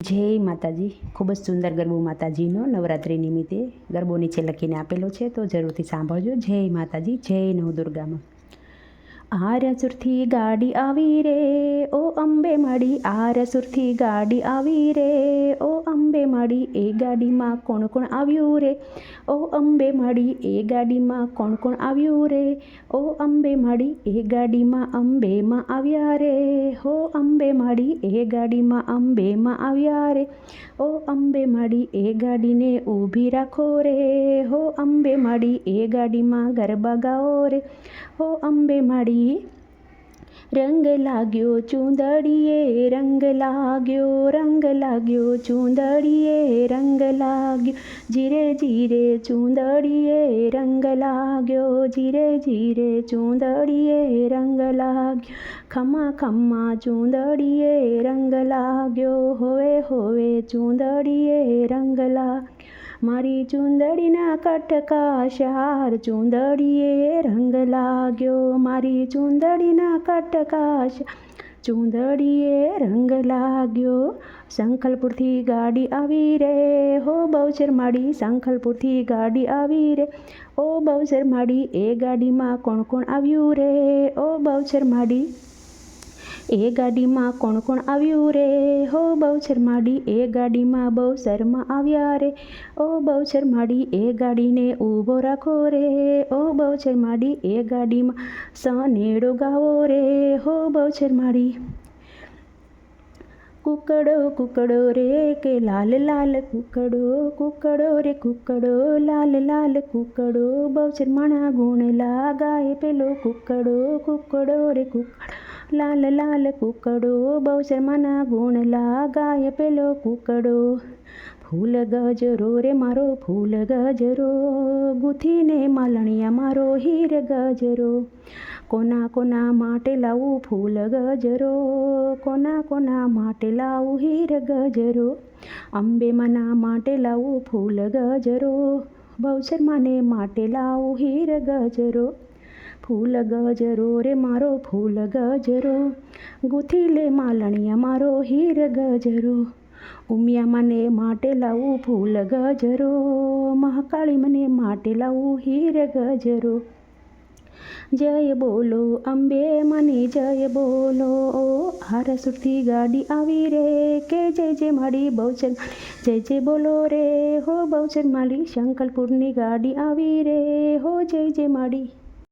જય માતાજી. ખૂબ જ સુંદર ગરબો માતાજીનો નવરાત્રિ નિમિત્તે ગરબો નીચે લખીને આપેલો છે, તો જરૂરથી સાંભળજો. જય માતાજી, જય નવદુર્ગામાં. આરસુરથી ગાડી આવી રે, ઓ અંબે મળી આરસુરથી ગાડી આવી રે, ઓ મળી એ ગાડીમાં કોણ કોણ આવ્યું રે? ઓ અંબે માડી, એ ગાડીમાં કોણ કોણ આવ્યું રે? ઓ અંબે માડી, એ ગાડીમાં અંબેમાં આવ્યા રે. હો અંબે માડી, એ ગાડીમાં અંબેમાં આવ્યા રે. ઓ અંબે માડી, એ ગાડીને ઊભી રાખો રે. હો અંબે માડી, એ ગાડીમાં ગરબા ગાઓ રે. હો અંબે મળી રંગ લાગ્યો ચૂંદડીએ રંગ લાગ્યો રંગ લાગ્યો ચૂંદડીએ રંગ લાગ્યો જીરે જીરે ચૂંદડીએ રંગ લાગ્યો જીરે જીરે ચૂંદડીએ રંગ લાગ્યો ખમા ખમા ચૂંદડીએ રંગ લાગ્યો હોવે હોવે ચૂંદડીએ રંગ લાગ્યો મારી ચૂંદડીના કટકા શાર ચૂંદડીએ રંગ લાગ્યો. મારી ચૂંદડીના કટકા ચૂંદડીએ રંગ લાગ્યો. સંખલપુરથી ગાડી આવી રે. હો બહુ માડી, સંખલપુરથી ગાડી આવી રે. ઓ બહુ માડી, એ ગાડીમાં કોણ કોણ આવ્યું રે? ઓ બહુ માડી એ ગાડીમાં કોણ કોણ આવ્યું રે? હો, બહુ શરમાડી એ ગાડીમાં બહુ શરમા આવ્યા રે. ઓ, બહુ શરમાડી એ ગાડીને ઊભો રાખો રે. ઓ, બહુ શરમાડી એ ગાડીમાં સનેડો ગાવો રે. હો, બહુ શરમાડી. કુકડો કુકડો રે કે લાલ લાલ કુકડો કુકડો રે, કુકડો, લાલ લાલ કુકડો. બહુ માણા ગુણ લાગાય પેલો કુકડો કુકડો રે, કુકડો લાલ લાલ કુકડો બહુચર માના ગુણ લાગાય પેલો કુકડો ફૂલ ગજરો રે મારો ફૂલ ગજરો ગુથીને માલણિયા મારો હીર ગજરો કોના કોના માટે લાવું ફૂલ ગજરો કોના કોના માટે લાવું હીર ગજરો અંબે મના માટે લાવું ફૂલ ગજરો બહુચર માને માટે લાવું હીર ગજરો ફૂલ ગજરો રે મારો ફૂલ ગજરો. ગુથી લે માલણિયા મારો હીર ગજરો. ઉમિયા મને માટે લાવું ફૂલ ગજરો. મહાકાળી મને માટે લાવું હીર ગજરો. જય બોલો અંબે મને જય બોલો. હારસુરથી ગાડી આવી રે કે જય જય મારી બહુચર જય જય બોલો રે હો બહુચર મારી શંકલપુરની ગાડી આવી રે હો જય જય માડી.